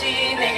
watching.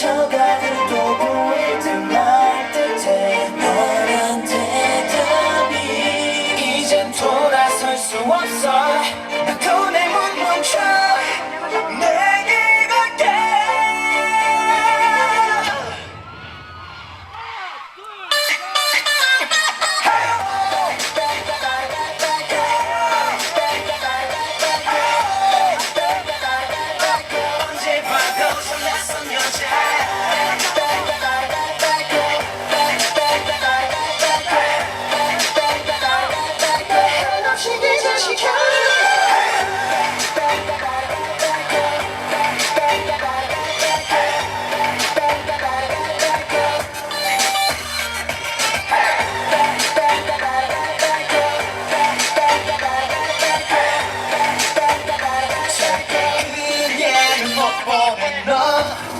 스쳐가는 듯 up, up and.